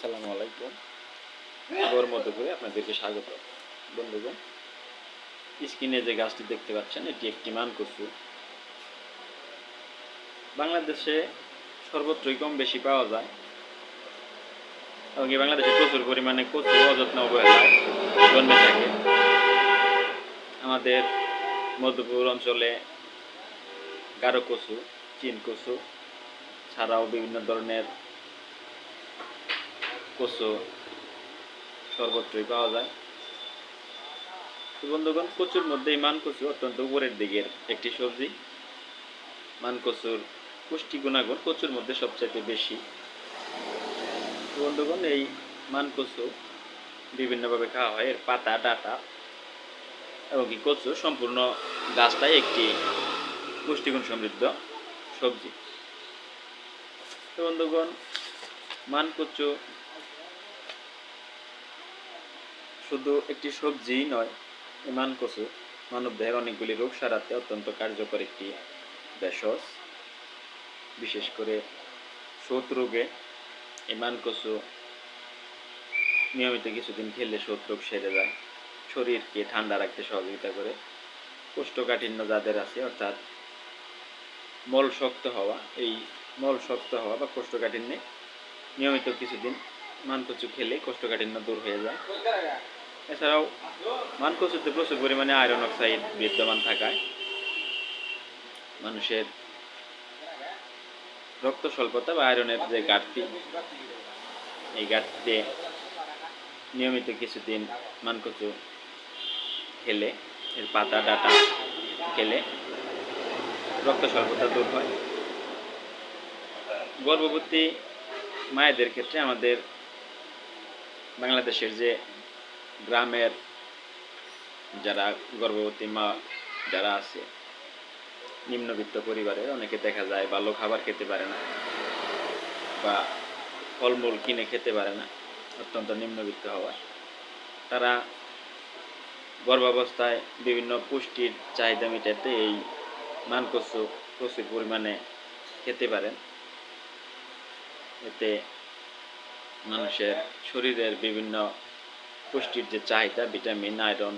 আসসালামু আলাইকুম। আবার মতো করে আপনাদেরকে স্বাগত। বন্ধুগণ, স্ক্রিনে যে গাছটি দেখতে পাচ্ছেন, এটি একটি মান কচু বাংলাদেশে সর্বত্রই কম বেশি পাওয়া যায়। এবং এই বাংলাদেশে প্রচুর পরিমাণে কচু অযত্ন অবহেলায় জন্মে থাকে। আমাদের মধ্যপুর অঞ্চলে গারো কচু, চীন কচু ছাড়াও বিভিন্ন ধরনের কচু সর্বত্রই পাওয়া যায়। বন্ধুগণ, কচুর মধ্যে মান কচু অত্যন্ত উপরের দিকের একটি সবজি। মান কচুর পুষ্টি গুণাগুণ কচুর মধ্যে সবচাইতে বেশি। বন্ধুগণ, এই মান কচু বিভিন্নভাবে খাওয়া হয়। এর পাতা, ডাটা এবং কি কচু সম্পূর্ণ গাছটাই একটি পুষ্টিগুণ সমৃদ্ধ সবজি। বন্ধুগণ, মান কচু শুধু একটি সবজিই নয় এই মান কচু মানব দেহের অনেকগুলি রোগ সারাতে অত্যন্ত কার্যকর একটি ভেষজ। বিশেষ করে শোথ রোগে এই মান কচু নিয়মিত কিছুদিন খেলে শোথ রোগ সেরে যায়। শরীরকে ঠান্ডা রাখতে সহযোগিতা করে। কোষ্ঠকাঠিন্য যাদের আছে, অর্থাৎ মল শক্ত হওয়া, এই মল শক্ত হওয়া বা কোষ্ঠকাঠিন্যে নিয়মিত কিছুদিন মানকচু খেলে কোষ্ঠকাঠিন্য দূর হয়ে যায়। এছাড়াও মানকচুতে প্রচুর পরিমাণে আয়রন অক্সাইড বিদ্যমান থাকায় মানুষের রক্ত স্বল্পতা বা আয়রনের যে ঘাটতি, এই ঘাটতিতে নিয়মিত কিছুদিন মানকচু খেলে, এর পাতা ডাটা খেলে রক্ত স্বল্পতা দূর হয়। গর্ভবতী মায়েদের ক্ষেত্রে আমাদের বাংলাদেশের যে গ্রামের যারা গর্ভবতী মা যারা আছে, নিম্নবিত্ত পরিবারে অনেকে দেখা যায় ভালো খাবার খেতে পারে না বা ফলমূল কিনে খেতে পারে না, অত্যন্ত নিম্নবিত্ত হওয়ায় তারা গর্ভাবস্থায় বিভিন্ন পুষ্টির চাহিদা মেটাতে এই মানকচু প্রচুর পরিমাণে খেতে পারেন। এতে মানুষের শরীরের বিভিন্ন পুষ্টির যে চাহিদা, ভিটামিন, আয়রন,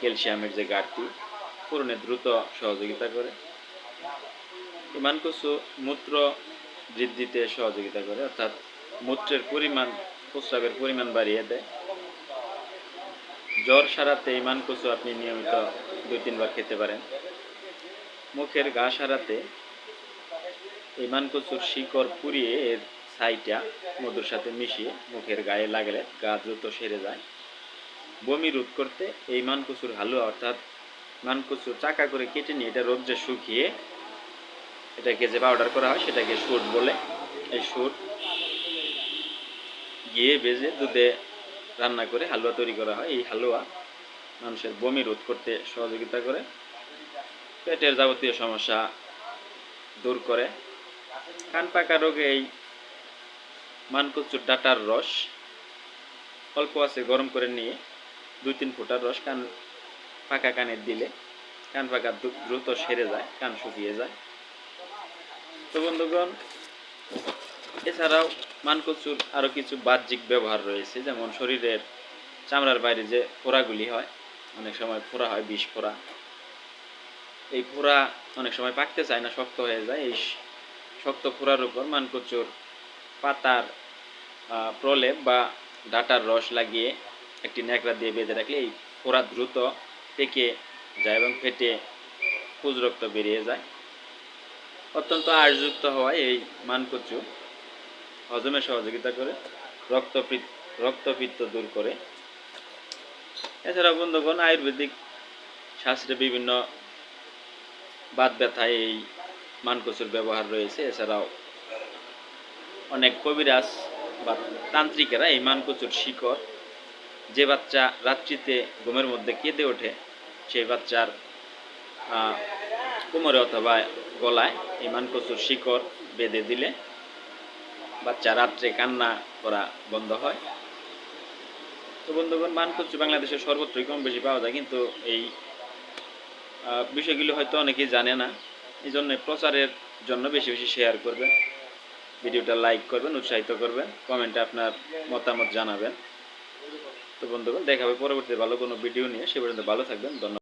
ক্যালসিয়ামের যে ঘাটতি পূরণে দ্রুত সহযোগিতা করে। ইমান কচু মূত্র বৃদ্ধিতে সহযোগিতা করে, অর্থাৎ মূত্রের পরিমাণ, প্রস্রাবের পরিমাণ বাড়িয়ে দেয়। জ্বর সারাতে ইমান কচু আপনি নিয়মিত দুই তিনবার খেতে পারেন। মুখের ঘা সারাতে ইমান মানকচুর শিকড় পুড়িয়ে এর ছাইটা মধুর সাথে মিশিয়ে মুখের গায়ে লাগলে গা দ্রুত সেরে যায়। বমি রোধ করতে এই মানকচুর হালুয়া অর্থাৎ মানকচু চাকা করে কেটে নিয়ে এটা রোদ্রে শুকিয়ে এটাকে যে পাউডার করা হয় সেটাকে শুট বলে। এই শুট গিয়ে ভেজে দুধে রান্না করে হালুয়া তৈরি করা হয়। এই হালুয়া মানুষের বমি রোধ করতে সহযোগিতা করে। পেটের যাবতীয় সমস্যা দূর করে। কান পাকা রোগে এই মানকচুর ডাটার রস। অল্প আছে, গরম করে নিয়ে দুই তিন ফুটার রস কান পাকা কানে দিলে কান পাকা দ্রুত সেরে যায়, কান শুকিয়ে যায়। তো বন্ধুগণ, এছাড়াও মানকচুর আরও কিছু বাহ্যিক ব্যবহার রয়েছে, যেমন শরীরের চামড়ার বাইরে যে ফোড়াগুলি হয়, অনেক সময় ফোড়া হয় বিষ ফোড়া এই ফোড়া অনেক সময় পাকতে চায় না, শক্ত হয়ে যায়। এই শক্ত ফোড়ার উপর মানকচুর পাতার প্রলেপ বা ডাটার রস লাগিয়ে একটি ন্যাকড়া দিয়ে বেঁধে রাখলে এই ফোড়া দ্রুত পেকে যায় এবং ফেটে পুজ রক্ত বেরিয়ে যায়। অত্যন্ত আয়যুক্ত হওয়ায় এই মানকচু হজমে সহযোগিতা করে, রক্তপিত রক্তপিত্ত দূর করে। এছাড়া বন্ধুগণ, আয়ুর্বেদিক শাস্ত্রে বিভিন্ন বাত ব্যথায় এই মানকচুর ব্যবহার রয়েছে। এছাড়াও অনেক কবিরাজ বা তান্ত্রিকেরা, এই মানকচুর শিকড় যে বাচ্চা রাত্রিতে ঘুমের মধ্যে কেঁদে ওঠে, সেই বাচ্চার কোমরে অথবা গলায় এই মানকচুর শিকড় বেঁধে দিলে বাচ্চা রাত্রে কান্না করা বন্ধ হয়। তো বন্ধুগণ, মানকচু বাংলাদেশের সর্বত্রই কম বেশি পাওয়া যায়, কিন্তু এই বিষয়গুলো হয়তো অনেকেই জানে না। এই জন্য প্রচারের জন্য বেশি বেশি শেয়ার করবেন ভিডিওটা লাইক করবেন, উৎসাহিত করবেন, কমেন্টে আপনার মতামত জানাবেন। তো বন্ধুগণ দেখা হবে পরবর্তী ভালো কোনো ভিডিও নিয়ে, সে পর্যন্ত ভালো থাকবেন, ধন্যবাদ।